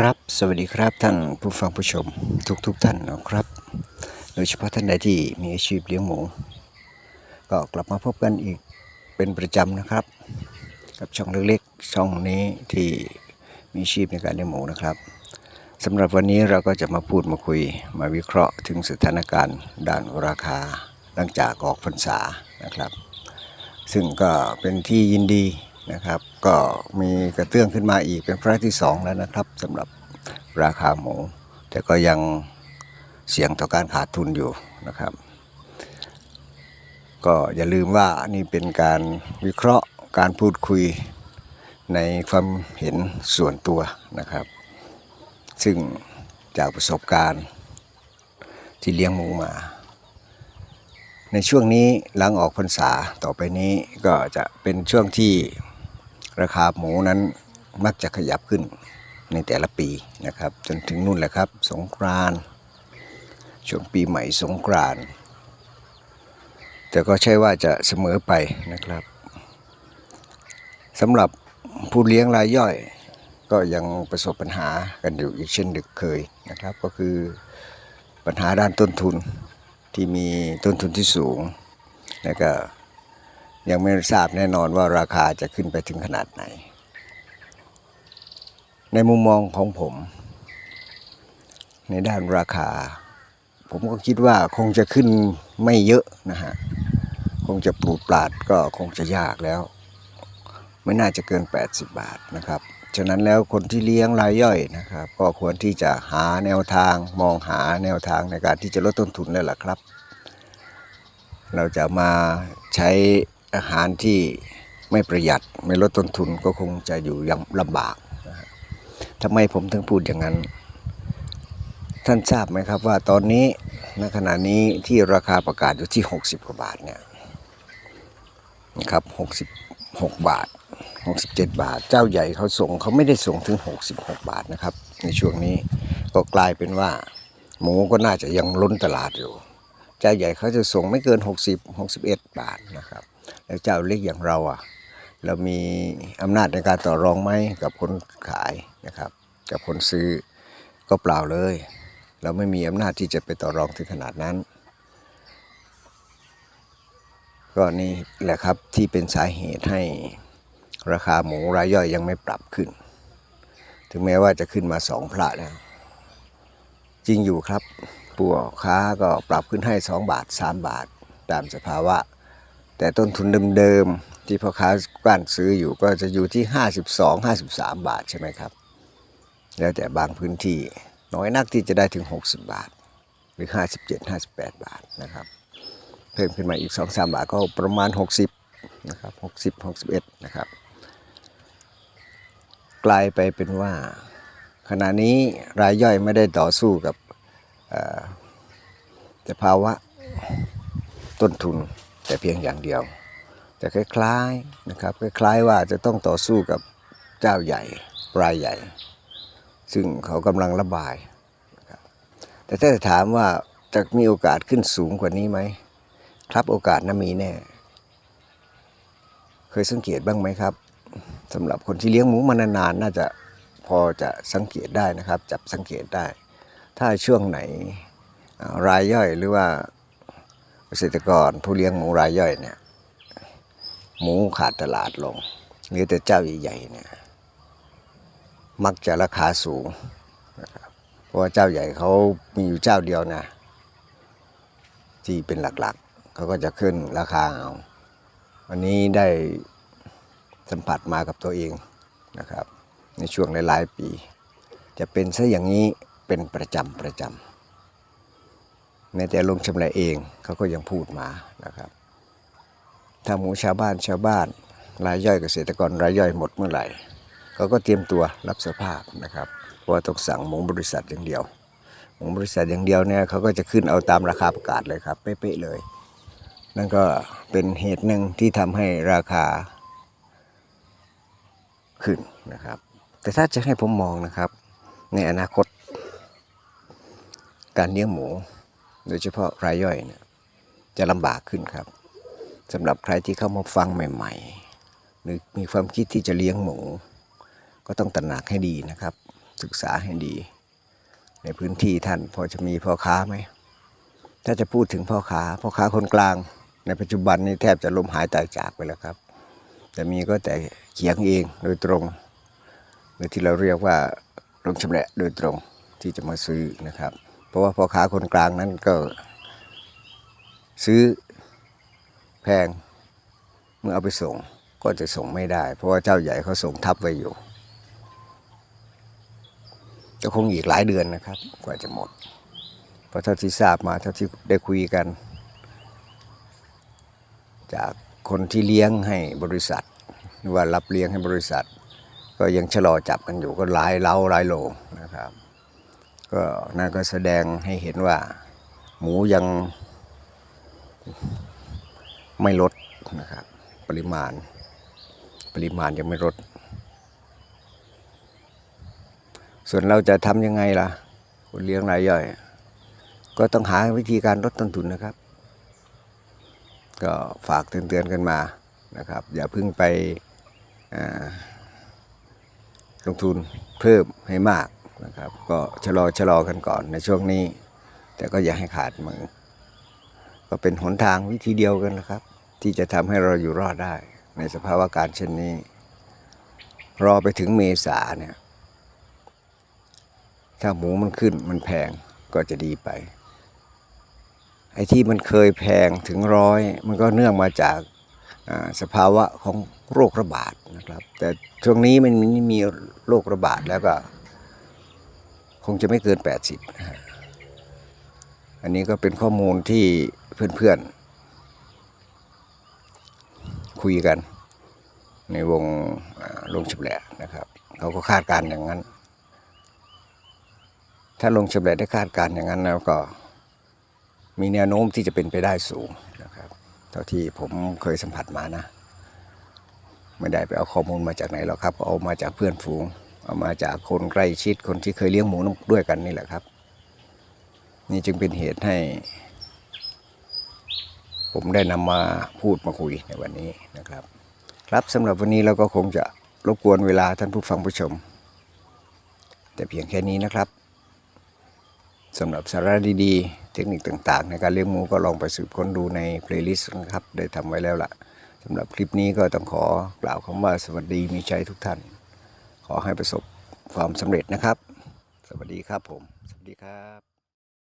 ครับ สวัสดีครับท่านผู้ฟังผู้ชมทุกทุกๆท่านนะครับ โดยเฉพาะท่านใดที่มีอาชีพเลี้ยงหมู ก็กลับมาพบกันอีกเป็นประจำนะครับ กับช่องเล็กๆช่องนี้ที่มีอาชีพในการเลี้ยงหมูนะครับสำหรับวันนี้เราก็จะมาพูดมาคุยมาวิเคราะห์ถึงสถานการณ์ด้านราคาหลังจากออกพรรษานะครับ ซึ่งก็เป็นที่ยินดี นะครับ ก็มีกระเตื้องขึ้นมาอีกเป็นพระที่สองแล้วนะครับสำหรับราคาหมู แต่ก็ยังเสี่ยงต่อการขาดทุนอยู่นะครับ ก็อย่าลืมว่านี่เป็นการวิเคราะห์การพูดคุยในความเห็นส่วนตัวนะครับ ซึ่งจากประสบการณ์ที่เลี้ยงหมูมา ในช่วงนี้หลังออกพรรษาต่อไปนี้ก็จะเป็นช่วงที่ ราคาหมูนั้นมักจะขยับขึ้นในแต่ละปีนะครับ จนถึงนู่นแหละครับ สงกรานช่วงปีใหม่สงกรานแต่ก็ใช่ว่าจะเสมอไปนะครับสำหรับผู้เลี้ยงรายย่อย ก็ยังประสบปัญหากันอยู่อีกเช่นเดึกเคยนะครับ ก็คือปัญหาด้านต้นทุนที่มีต้นทุนที่สูง แล้วก็ ยังไม่ทราบแน่นอนว่าราคาจะขึ้นไปถึงขนาดไหน ในมุมมองของผม ในด้านราคา ผมก็คิดว่าคงจะขึ้นไม่เยอะนะฮะ คงจะปลูดปลาดก็คงจะยากแล้ว ไม่น่าจะเกิน 80 บาทนะครับ ฉะนั้นแล้วคนที่เลี้ยงรายย่อยนะครับ ก็ควรที่จะหาแนวทางมองหาแนวทางในการที่จะลดต้นทุนแล้วล่ะครับ เราจะมาใช้ อาหารที่ไม่ประหยัดไม่ลดต้นทุนก็คงจะอยู่ยังลำบากทำไมผมถึงพูดอย่างนั้น ท่านทราบไหมครับว่าตอนนี้ณขณะนี้ที่ราคาประกาศอยู่ที่ 60 กว่าบาทเนี่ยนะครับ66 บาท 67 บาท เจ้าใหญ่เขาส่งเขาไม่ได้ส่งถึง 66 บาทนะครับ ในช่วงนี้ก็กลายเป็นว่า หมูก็น่าจะยังล้นตลาดอยู่ เจ้าใหญ่เขาจะส่งไม่เกิน 60 61 บาทนะครับ แล้วเจ้าเล็กอย่างเราอะ เรามีอำนาจในการต่อรองไหมกับคนขายนะครับ กับคนซื้อก็เปล่าเลย เราไม่มีอำนาจที่จะไปต่อรองถึงขนาดนั้น ก็นี่แหละครับที่เป็นสาเหตุให้ราคาหมูรายย่อยยังไม่ปรับขึ้น ถึงแม้ว่าจะขึ้นมาสองพระแล้วจริงอยู่ครับปัวค้าก็ปรับขึ้นให้ 2 บาท 3 บาท ตามสภาวะ แต่ต้นทุนเดิมๆที่พ่อค้ากลั้นซื้ออยู่ก็จะอยู่ที่ 52 53 บาทใช่ไหมครับ แล้วแต่บางพื้นที่น้อยนักที่จะได้ถึง 60 บาท หรือ 57 58 บาทนะครับ เพิ่มขึ้นมาอีก 2-3 บาทก็ประมาณ 60นะครับ60 61 นะครับ กลายไปเป็นว่า ขณะนี้รายย่อยไม่ได้ต่อสู้กับเอ่อสภาวะต้นทุน แต่เพียงอย่างเดียว แต่คล้ายๆนะครับคล้ายๆว่าจะต้องต่อสู้กับเจ้าใหญ่รายใหญ่ ซึ่งเขากำลังระบาย แต่ถ้าจะถามว่าจะมีโอกาสขึ้นสูงกว่านี้ไหมครับโอกาสน่ามีแน่ เคยสังเกตบ้างไหมครับสำหรับคนที่เลี้ยงหมูมานานๆน่าจะพอจะสังเกตได้นะครับ จับสังเกตได้ ถ้าช่วงไหนรายย่อยหรือว่า ษตรกรผู้เลี้ยงหมูรายย่อยเนี่ย หมูขาดตลาดลงเหลือแต่เจ้าใหญ่ๆเนี่ย มักจะราคาสูงนะครับเพราะว่าเจ้าใหญ่เขามีอยู่เจ้าเดียวนะที่เป็นหลักๆเขาก็จะขึ้นราคาเอาวันนี้ได้สัมผัสมากับตัวเองนะครับ ในช่วงหลายๆปี จะเป็นซะอย่างนี้เป็นประจำประจำ ในแต่ลงชำระเองเขาก็ยังพูดมานะครับ ถ้าหมูชาวบ้านชาวบ้านรายย่อยเกษตรกรรายย่อยหมดเมื่อไหร่เขาก็เตรียมตัวรับสภาพนะครับเพราะต้องสั่งหมูบริษัทอย่างเดียวของบริษัทอย่างเดียวเนี่ยเขาก็จะขึ้นเอาตามราคาประกาศเลยครับเป๊ะๆเลย นั่นก็เป็นเหตุหนึ่งที่ทำให้ราคาขึ้นนะครับ แต่ถ้าจะให้ผมมองนะครับ ในอนาคต การเลี้ยงหมู โดยเฉพาะรายย่อยเนี่ยจะลำบากขึ้นครับสำหรับใครที่เข้ามาฟังใหม่ ๆ หรือมีความคิดที่จะเลี้ยงหมู ก็ต้องตระหนักให้ดีนะครับ ศึกษาให้ดี ในพื้นที่ท่านพอจะมีพ่อค้าไหมถ้าจะพูดถึงพ่อค้าพ่อค้าคนกลาง ในปัจจุบันนี้แทบจะล้มหายตายจากไปแล้วครับแต่มีก็แต่เขียงเองโดยตรงหรือที่เราเรียกว่าลงชำแหละโดยตรงที่จะมาซื้อนะครับ ราะว่าพ่อค้าคนกลางนั้นก็ซื้อแพงเมื่อเอาไปส่งก็จะส่งไม่ได้ เพราะว่าเจ้าใหญ่เขาส่งทับไว้อยู่ก็คงอีกหลายเดือนนะครับ กว่าจะหมด เพราะเท่าที่ทราบมาเท่าที่ได้คุยกัน จากคนที่เลี้ยงให้บริษัทหรือว่ารับเลี้ยงให้บริษัท ก็ยังชะลอจับกันอยู่ก็หลายเล้าหลายโลนะครับ ก็นั่นก็แสดงให้เห็นว่า หมูยังไม่ลดนะครับ ปริมาณ ปริมาณยังไม่ลด ส่วนเราจะทำยังไงล่ะคนเลี้ยงรายย่อย ก็ต้องหาวิธีการลดต้นทุนนะครับ ก็ฝากเตือนๆกันมานะครับ อย่าเพิ่งไปลงทุนเพิ่มให้มาก นะครับ ก็ชะลอชะลอกันก่อนในช่วงนี้ แต่ก็อย่าให้ขาดมือ ก็เป็นหนทางวิธีเดียวกันนะครับ ที่จะทำให้เราอยู่รอดได้ ในสภาวะการเช่นนี้ รอไปถึงเมษาเนี่ย ถ้าหมูมันขึ้นมันแพงก็จะดีไป ไอ้ที่มันเคยแพงถึงร้อยมันก็เนื่องมาจากอ่าสภาวะของโรคระบาดนะครับ แต่ช่วงนี้มันไม่มีโรคระบาดแล้วก็ คงจะไม่เกิน 80นะฮะอันนี้ก็เป็นข้อมูลที่เพื่อนๆ คุยกัน ในวงลงฉบแหละนะครับเขาก็คาดการ์อย่างนั้น ถ้าลงฉบแหละได้คาดการ์อย่างนั้นแล้วก็มีแนวโน้มที่จะเป็นไปได้สูงนะครับ เท่าที่ผมเคยสัมผัสมานะ ไม่ได้ไปเอาข้อมูลมาจากไหนหรอกครับก็เอามาจากเพื่อนฝูง เอามาจากคนใกล้ชิดคนที่เคยเลี้ยงหมูด้วยกันนี่แหละครับ นี่จึงเป็นเหตุให้ ผมได้นำมาพูดมาคุยในวันนี้นะครับ ครับสำหรับวันนี้เราก็คงจะรบกวนเวลาท่านผู้ฟังผู้ชม แต่เพียงแค่นี้นะครับสำหรับสาระดีๆ เทคนิคต่างๆ ในการเลี้ยงหมูก็ลองไปสืบค้นดูในเพลย์ลิสต์นะครับ ได้ทำไว้แล้วล่ะสำหรับคลิปนี้ก็ต้องขอกล่าวคำว่าสวัสดีมีชัยทุกท่าน ขอให้ประสบความสำเร็จนะครับ สวัสดีครับผม สวัสดีครับ